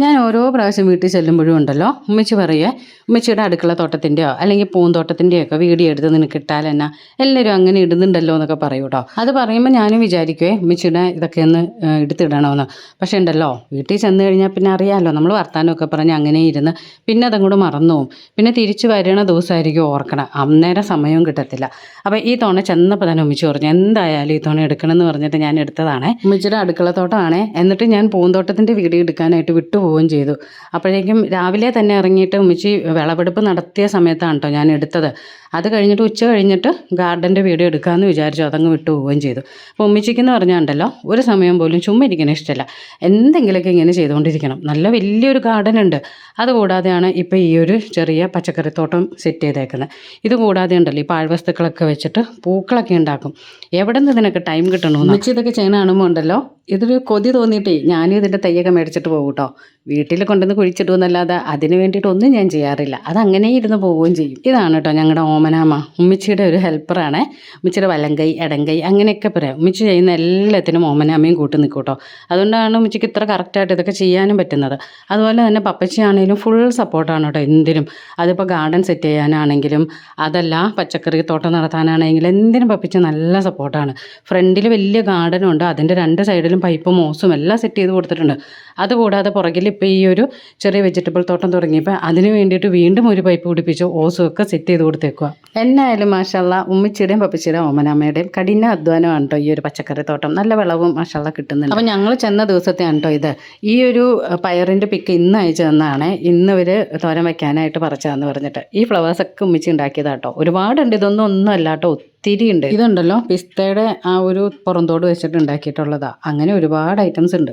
ഞാൻ ഓരോ പ്രാവശ്യം വീട്ടിൽ ചെല്ലുമ്പോഴും ഉണ്ടല്ലോ. ഉമ്മച്ചി പറയേ ഉമ്മച്ചിയുടെ അടുക്കള തോട്ടത്തിന്റെയോ അല്ലെങ്കിൽ പൂന്തോട്ടത്തിന്റെയോ ഒക്കെ വീഡിയോ എടുത്ത് നിനക്ക് ഇട്ടാൽ എന്നാ? എല്ലാവരും അങ്ങനെ ഇടുന്നുണ്ടല്ലോ എന്നൊക്കെ പറയൂ കേട്ടോ അത് പറയുമ്പോൾ ഞാനും വിചാരിക്കുവേ ഉമ്മച്ചിയുടെ ഇതൊക്കെ ഒന്ന് എടുത്തിടണമെന്ന് പക്ഷേ ഉണ്ടല്ലോ വീട്ടിൽ ചെന്ന് കഴിഞ്ഞാൽ പിന്നെ അറിയാമല്ലോ നമ്മൾ വർത്താനമൊക്കെ പറഞ്ഞ് അങ്ങനെ ഇരുന്ന് പിന്നെ അതങ്ങോട്ട് മറന്നു പോകും പിന്നെ തിരിച്ച് വരണ ദിവസമായിരിക്കും ഓർക്കണം. അന്നേരം സമയവും കിട്ടത്തില്ല. അപ്പോൾ ഈ തോണ ചെന്നപ്പോൾ തന്നെ ഉമ്മച്ചി പറഞ്ഞു എന്തായാലും ഈ തോണ എടുക്കണമെന്ന് പറഞ്ഞിട്ട് ഞാൻ എടുത്തതാണേ. ഉമ്മച്ചിയുടെ അടുക്കള തോട്ടമാണേ എന്നിട്ട് ഞാൻ പൂന്തോട്ടത്തിന്റെ വീഡിയോ എടുക്കാനായിട്ട് വിട്ടുപോവുകയും ചെയ്തു. അപ്പോഴേക്കും രാവിലെ തന്നെ ഇറങ്ങിയിട്ട് ഉമ്മച്ചി വിളവെടുപ്പ് നടത്തിയ സമയത്താണ് കേട്ടോ ഞാൻ എടുത്തത്. അത് കഴിഞ്ഞിട്ട് ഉച്ച കഴിഞ്ഞിട്ട് ഗാർഡന്റെ വീഡിയോ എടുക്കാമെന്ന് വിചാരിച്ചു അതങ്ങ് വിട്ടു പോവുകയും ചെയ്തു. അപ്പോൾ ഉമ്മച്ചിക്കെന്ന് പറഞ്ഞാണ്ടല്ലോ ഒരു സമയം പോലും ചുമ്മാ ഇരിക്കണ ഇഷ്ടമല്ല. എന്തെങ്കിലുമൊക്കെ ഇങ്ങനെ ചെയ്തുകൊണ്ടിരിക്കണം. നല്ല വലിയൊരു ഗാർഡൻ ഉണ്ട് അതുകൂടാതെയാണ് ഇപ്പോൾ ഈ ഒരു ചെറിയ പച്ചക്കറിത്തോട്ടം സെറ്റ് ചെയ്തേക്കുന്നത്. ഇത് കൂടാതെ ഉണ്ടല്ലോ ഈ പാഴ്വസ്തുക്കളൊക്കെ വെച്ചിട്ട് പൂക്കളൊക്കെ ഉണ്ടാക്കും. എവിടെ നിന്ന് ഇതിനൊക്കെ ടൈം കിട്ടണമെന്ന് ഉമ്മച്ചി ഇതൊക്കെ ചെയ്യണ കാണുമ്പോൾ ഉണ്ടല്ലോ ഇതൊരു കൊതി തോന്നിയിട്ടേ ഞാനും ഇതിന്റെ തയ്യൊക്കെ മേടിച്ചിട്ട് പോകും കേട്ടോ. വീട്ടിൽ കൊണ്ടുവന്ന് കുഴിച്ചിടുമെന്നല്ലാതെ അതിന് വേണ്ടിയിട്ടൊന്നും ഞാൻ ചെയ്യാറില്ല. അത് അങ്ങനെ ഇരുന്ന് പോവുകയും ചെയ്യും. ഇതാണ് കേട്ടോ ഞങ്ങളുടെ ഓമനാമ. ഉമ്മച്ചിയുടെ ഒരു ഹെൽപ്പറാണ്. ഉമ്മച്ചിയുടെ വലങ്കൈ ഇടങ്കൈ അങ്ങനെയൊക്കെ പറയാം. ഉമ്മിച്ചി ചെയ്യുന്ന എല്ലാത്തിനും ഓമനാമയും കൂട്ടി നിൽക്കും കേട്ടോ. അതുകൊണ്ടാണ് ഉമ്മച്ചിക്ക് ഇത്ര കറക്റ്റായിട്ട് ഇതൊക്കെ ചെയ്യാനും പറ്റുന്നത്. അതുപോലെ തന്നെ പപ്പച്ചിയാണെങ്കിലും ഫുൾ സപ്പോർട്ടാണ് കേട്ടോ എന്തിനും. അതിപ്പോൾ ഗാർഡൻ സെറ്റ് ചെയ്യാനാണെങ്കിലും അതല്ല പച്ചക്കറി തോട്ടം നടത്താനാണെങ്കിലും എന്തിനും പപ്പച്ചി നല്ല സപ്പോർട്ടാണ് ഫ്രണ്ടിൽ വലിയ ഗാർഡനുണ്ട് അതിന്റെ രണ്ട് സൈഡിലും പൈപ്പും മോസും എല്ലാം സെറ്റ് ചെയ്ത് കൊടുത്തിട്ടുണ്ട്. അതുകൂടാതെ പുറകിൽ ഇപ്പോൾ ഈ ഒരു ചെറിയ വെജിറ്റബിൾ തോട്ടം തുടങ്ങിയപ്പോൾ അതിന് വേണ്ടിയിട്ട് വീണ്ടും ഒരു പൈപ്പ് പിടിപ്പിച്ച് ഓസും ഒക്കെ സെറ്റ് ചെയ്ത് കൊടുത്തേക്കുക എന്നായാലും മാഷല്ല ഉമ്മിച്ചിയുടെയും പപ്പിച്ചിയുടെയും ഓമനാമ്മയുടെയും കഠിന അധ്വാനമാണ് കേട്ടോ ഈ ഒരു പച്ചക്കറി തോട്ടം. നല്ല വിളവും മാഷല്ല കിട്ടുന്നുണ്ട്. അപ്പോൾ ഞങ്ങൾ ചെന്ന ദിവസത്തെയാണ് കേട്ടോ ഇത്. ഈ ഒരു പയറിന്റെ പിക്ക് ഇന്ന് അയച്ചു തന്നാണ്. ഇന്ന് ഇവർ തോരൻ വയ്ക്കാനായിട്ട് പറിച്ചതെന്ന് പറഞ്ഞിട്ട്. ഈ ഫ്ലവേഴ്സൊക്കെ ഉമ്മിച്ചി ഉണ്ടാക്കിയതാട്ടോ ഒരുപാടുണ്ട്. ഇതൊന്നും ഒന്നും അല്ല ഉണ്ട്. ഇതുണ്ടല്ലോ പിസ്തയുടെ ആ ഒരു പുറന്തോട് വെച്ചിട്ട് ഉണ്ടാക്കിയിട്ടുള്ളതാണ് അങ്ങനെ ഒരുപാട് ഐറ്റംസ് ഉണ്ട്.